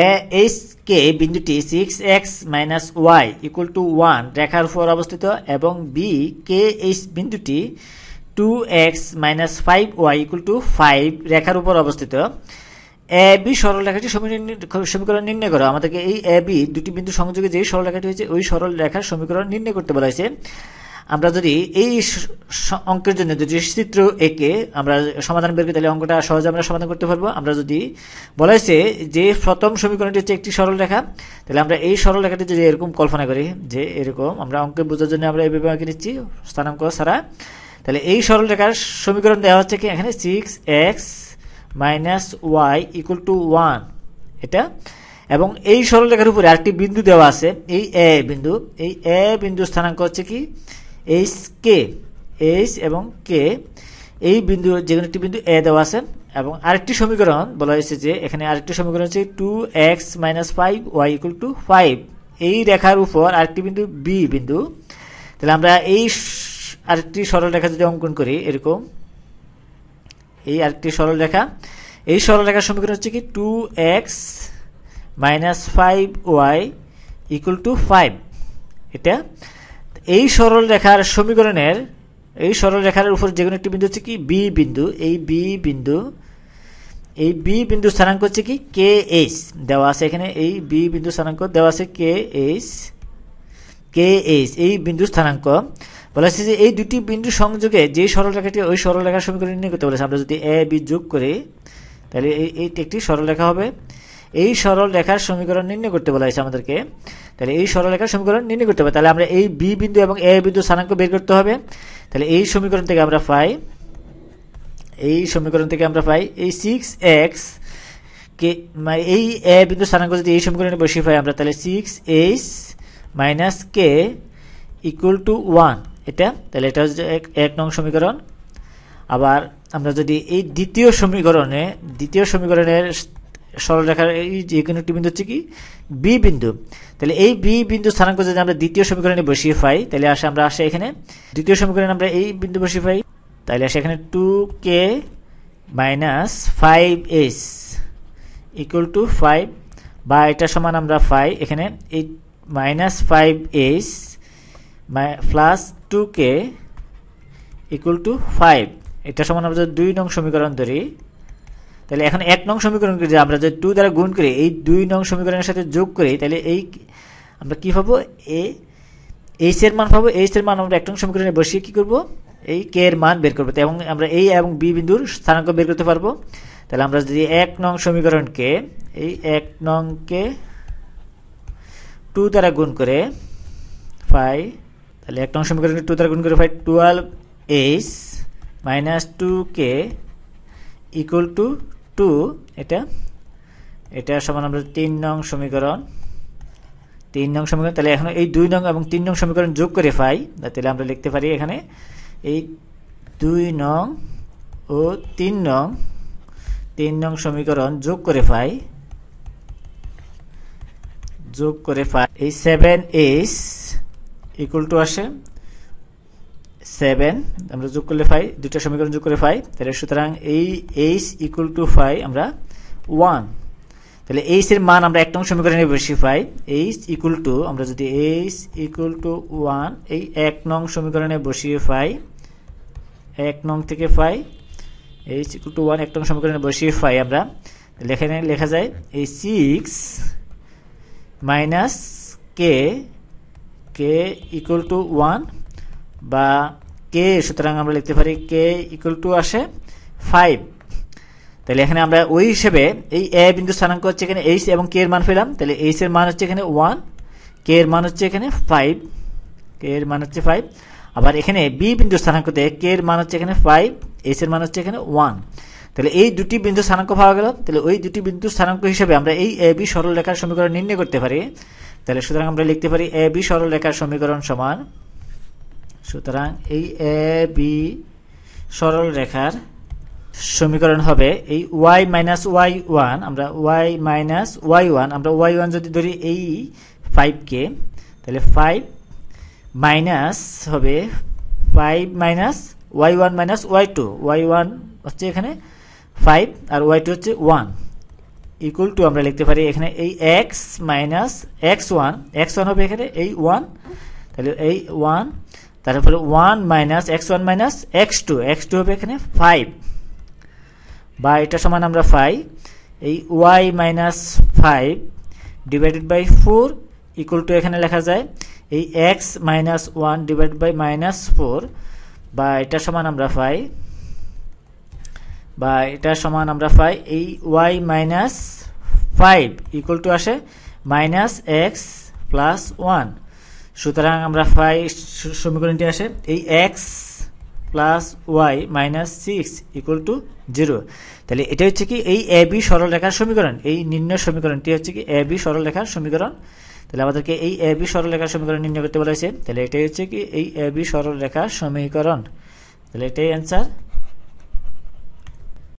এ h k বিন্দুটি six x minus y equal to one রেখার উপর অবস্থিত এবং বি কে এইচ বিন্দুটি two x minus five y equal to five রেখার উপর অবস্থিত। এ বি সরল রেখাটি সমীকরণ নির্ণয় করো। আমাদেরকে এই এ বি দুটি বিন্দু সংযোগে যে সরল রেখাটি হয়েছে, ওই সরল রেখার সমীকরণ নির্ণয় করতে বলা হয়েছে। আমরা যদি এই অঙ্কের জন্য যদি চিত্র একে আমরা সমাধান বের করি, তাহলে অঙ্কটা সহজে আমরা সমাধান করতে পারব। আমরা যদি বলা হয়েছে যে প্রথম সমীকরণটি হচ্ছে একটি সরল রেখা, তাহলে আমরা এই সরল রেখাটি যদি এরকম কল্পনা করি যে এরকম, আমরা অঙ্কে বোঝার জন্য আমরা এইভাবে আঁকে নিচ্ছি, স্থানাঙ্ক ছাড়া, তাহলে এই সরল রেখার সমীকরণ দেওয়া হচ্ছে কি? এখানে six x minus y equal to one এটা। এবং এই সরলরেখার উপরে আরেকটি বিন্দু দেওয়া আছে, এই এ বিন্দু। এই এ বিন্দু স্থানাঙ্ক হচ্ছে কি? এইচ কে এইচ এবং কে এই বিন্দু, যে কোনো একটি বিন্দু এ দেওয়া আছে। এবং আরেকটি সমীকরণ বলা হয়েছে যে এখানে আরেকটি সমীকরণ হচ্ছে two x minus five y equal to five এই রেখার উপর আরেকটি বিন্দু বি বিন্দু। তাহলে আমরা এই আরেকটি সরল রেখা যদি অঙ্কন করি, এরকম। এই আরেকটি সরল রেখা। এই সরল রেখার সমীকরণ হচ্ছে কি two x minus five y equal to five এটা এই সরল রেখার সমীকরণের, এই সরল রেখার উপর যে কোনো একটি বিন্দু হচ্ছে কি? বি বিন্দু। এই বি বিন্দু, এই বি বিন্দু স্থানাঙ্ক হচ্ছে কি? কে এইচ দেওয়া আছে এখানে। এই বি বিন্দু স্থানাঙ্ক দেওয়া আছে কে এইচ কে এইচ এই বিন্দু স্থানাঙ্ক। বলা হচ্ছে যে এই দুটি বিন্দু সংযোগে যে সরল রেখাটি ওই সরল রেখার সমীকরণ নির্ণয় করতে বলেছে। আমরা যদি এ বি যোগ করি, তাহলে এইটি একটি সরল রেখা হবে। এই সরল রেখার সমীকরণ নির্ণয় করতে বলা হয়েছে আমাদেরকে। তাহলে এই সরল রেখার সমীকরণ নির্ণয় করতে হবে। তাহলে আমরা এই বি বিন্দু এবং এ বিন্দু স্থানাঙ্ক বের করতে হবে। তাহলে এই সমীকরণ থেকে আমরা পাই, এই সমীকরণ থেকে আমরা পাই এই সিক্স এক্স কে এই এ বিন্দু স্থানাঙ্ক যদি এই সমীকরণে বসিয়ে পাই আমরা, তাহলে six h minus k equal to one এটা, তাহলে এটা হচ্ছে এক নং সমীকরণ। আবার আমরা যদি এই দ্বিতীয় সমীকরণে, দ্বিতীয় সমীকরণের সরলরেখার এই যে কোনো একটি বিন্দু হচ্ছে কি? বি বিন্দু। তাহলে এই বি বিন্দু স্থানাঙ্ক যদি আমরা দ্বিতীয় সমীকরণে বসিয়ে পাই, তাহলে আসে আমরা আসে এখানে। দ্বিতীয় সমীকরণে আমরা এই বিন্দু বসিয়ে পাই, তাহলে আসে এখানে two k minus five s equal to five বা এটা সমান আমরা পাই এখানে এই minus five s plus two k equal to five এটা সমান আমরা যদি দুই নং সমীকরণ ধরি তাহলে এখন এক নং সমীকরণ যদি আমরা যে টু দ্বারা গুণ করি এই দুই নং সমীকরণের সাথে যোগ করি তাহলে এই আমরা কি পাবো? এ এইচ এর মান পাবো। এইচ এর মান আমরা এক নং সমীকরণে বসিয়ে কি করব? এই কে এর মান বের করব। এবং আমরা এই এবং বি বিন্দুর স্থানাঙ্ক বের করতে পারব। তাহলে আমরা যদি এক নং সমীকরণকে এই এক নংকে টু দ্বারা গুণ করে পাই তাহলে এক নং সমীকরণকে টু দ্বারা গুণ করে পাই twelve h minus two k equal to two, two. এটা সমান আমরা তিন নং সমীকরণ। তিন নং সমীকরণ, তাহলে এখন এই দুই নং এবং তিন নং সমীকরণ যোগ করে পাই, তাহলে আমরা লিখতে পারি এখানে এই দুই নং ও তিন নং তিন নং সমীকরণ যোগ করে পাই। যোগ করে পাই। এই সেভেন এইচ ইকুয়াল টু আসে। সেভেন আমরা যোগ করলে পাই দুটা সমীকরণ যোগ করে পাই তাহলে সুতরাং এই এইচ ইকুয়াল টু ফাই আমরা ওয়ান তাহলে এইচ এর মান আমরা এক নং সমীকরণে বেশি পাই এইচ ইকুয়াল টু আমরা যদি এইচ ইকুয়াল টু ওয়ান এই এক নং সমীকরণে বসিয়ে পাই এক নং থেকে পাই এইচ ইকুয়াল টু ওয়ান এক নং সমীকরণে বসিয়ে পাই আমরা এখানে লেখা যায় এই six minus k k equal to one বা কে, সুতরাং আমরা লিখতে পারি কে ইকুয়াল টু আসে ফাইভ তাহলে এখানে আমরা ওই হিসেবে এই এ বিন্দু স্থানাঙ্ক হচ্ছে এখানে এইচ এবং কে এর মান পেলাম। তাহলে এইচ এর মান হচ্ছে এখানে ওয়ান কে এর মান হচ্ছে এখানে ফাইভ কে এর মান হচ্ছে ফাইভ আবার এখানে বি বিন্দু স্থানাঙ্কতে কে এর মান হচ্ছে এখানে ফাইভ এইচ এর মান হচ্ছে এখানে ওয়ান তাহলে এই দুটি বিন্দু স্থানাঙ্ক পাওয়া গেল। তাহলে ওই দুটি বিন্দু স্থানাঙ্ক হিসেবে আমরা এই এ বি সরল রেখার সমীকরণ নির্ণয় করতে পারি। তাহলে সুতরাং আমরা লিখতে পারি এ বি সরল রেখার সমীকরণ সমান সুতরাং এই এ বি সরল রেখার সমীকরণ হবে এই ওয়াই মাইনাস ওয়াই ওয়ান আমরা ওয়াই মাইনাস ওয়াই ওয়ান আমরা ওয়াই ওয়ান যদি ধরি এই ফাইভকে তাহলে ফাইভ মাইনাস হবে five minus y one minus y two y one হচ্ছে এখানে ফাইভ আর ওয়াই টু হচ্ছে ওয়ান ইকুয়াল টু আমরা লিখতে পারি এখানে এই x minus x one x one হবে এখানে এই ওয়ান তাহলে এই ওয়ান তারপরে one minus x one minus x two x two হবে এখানে ফাইভ বা এটা সমান আমরা পাই এই y minus five divided by four equal to এখানে লেখা যায়। এই x minus one divide by minus four বা এটা সমান আমরা পাই বা এটা সমান আমরা পাই এই y minus five equal to আসে মাইনাস এক্স প্লাস ওয়ান সুতরাং আমরা সু- সমীকরণটি আসে, এই x plus y minus six equal to zero তাহলে এটা হচ্ছে কি এই এ বি সরল সরলরেখার সমীকরণ, এই নির্ণয় সমীকরণটি হচ্ছে কি এ বি সরল সরলরেখার সমীকরণ। তাহলে আমাদেরকে এই এ বি সরলরেখার সমীকরণ নির্ণয় করতে বলেছে তাহলে এটাই হচ্ছে কি এই এ বি সরল সরলরেখার সমীকরণ। তাহলে এটাই অ্যান্সার